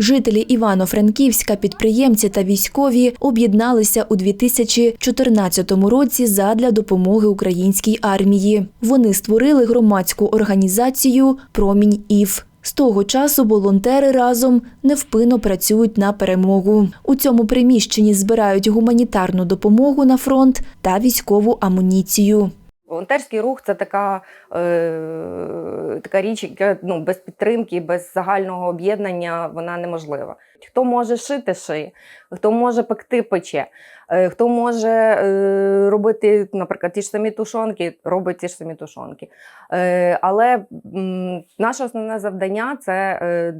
Жителі Івано-Франківська, підприємці та військові об'єдналися у 2014 році задля допомоги українській армії. Вони створили громадську організацію Промінь Ів. З того часу волонтери разом невпинно працюють на перемогу. У цьому приміщенні збирають гуманітарну допомогу на фронт та військову амуніцію. Волонтерський рух це така, е, така річ, яка ну, без підтримки, без загального об'єднання вона неможлива. Хто може шити шиє, хто може пекти пече, е, хто може е, робити, наприклад, ті ж самі тушонки, робить ті ж самі тушонки. Е, але м, наше основне завдання це е,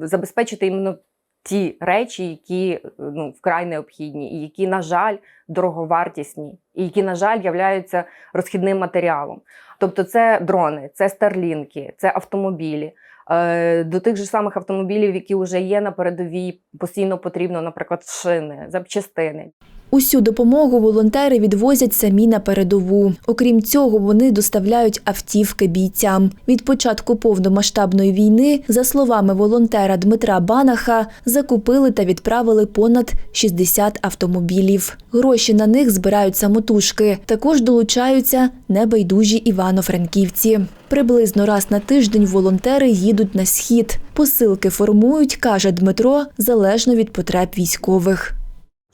забезпечити іменно ті речі, які е, ну, вкрай необхідні, і які, на жаль, дороговартісні, і які, на жаль, являються розхідним матеріалом. Тобто, це дрони, це старлінки, це автомобілі. Е, До тих же самих автомобілів, які вже є на передовій, постійно потрібно, наприклад, шини, запчастини. Усю допомогу волонтери відвозять самі на передову. Окрім цього, вони доставляють автівки бійцям. Від початку повномасштабної війни, за словами волонтера Дмитра Банаха, закупили та відправили понад 60 автомобілів. Гроші на них збирають самотужки. Також долучаються небайдужі івано-франківці. Приблизно раз на тиждень волонтери їдуть на схід. Посилки формують, каже Дмитро, залежно від потреб військових.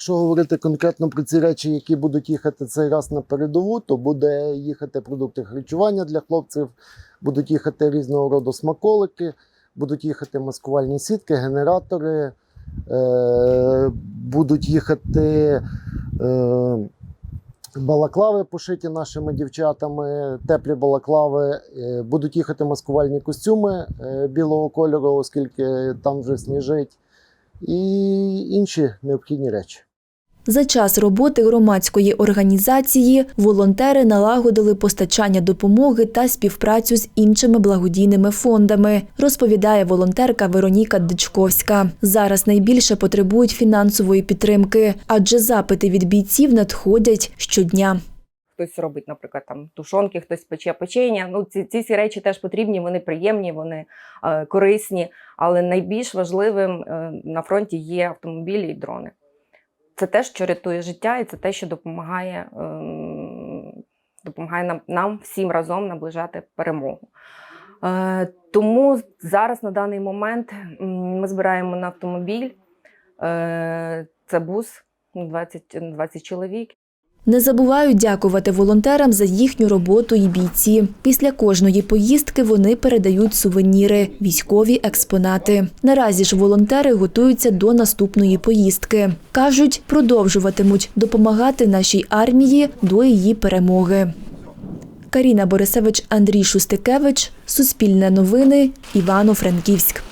Якщо говорити конкретно про ці речі, які будуть їхати цей раз на передову, то буде їхати продукти харчування для хлопців, будуть їхати різного роду смаколики, будуть їхати маскувальні сітки, генератори, е, будуть їхати е, балаклави, пошиті нашими дівчатами, теплі балаклави, е, будуть їхати маскувальні костюми е, білого кольору, оскільки там вже сніжить, і інші необхідні речі. За час роботи громадської організації волонтери налагодили постачання допомоги та співпрацю з іншими благодійними фондами, розповідає волонтерка Вероніка Дичковська. Зараз найбільше потребують фінансової підтримки, адже запити від бійців надходять щодня. Хтось робить, наприклад, там тушонки, хтось пече печення. Ну, ці, ці всі речі теж потрібні, вони приємні, вони е, корисні. Але найбільш важливим е, на фронті є автомобілі і дрони. Це те, що рятує життя, і це те, що допомагає, ем, допомагає нам, нам всім разом наближати перемогу. Е, тому зараз на даний момент ми збираємо на автомобіль. Е, це бус 20, 20 чоловік. Не забувають дякувати волонтерам за їхню роботу і бійці. Після кожної поїздки вони передають сувеніри, військові експонати. Наразі ж волонтери готуються до наступної поїздки. Кажуть, продовжуватимуть допомагати нашій армії до її перемоги. Каріна Борисевич, Андрій Шустикевич, Суспільне новини, Івано-Франківськ.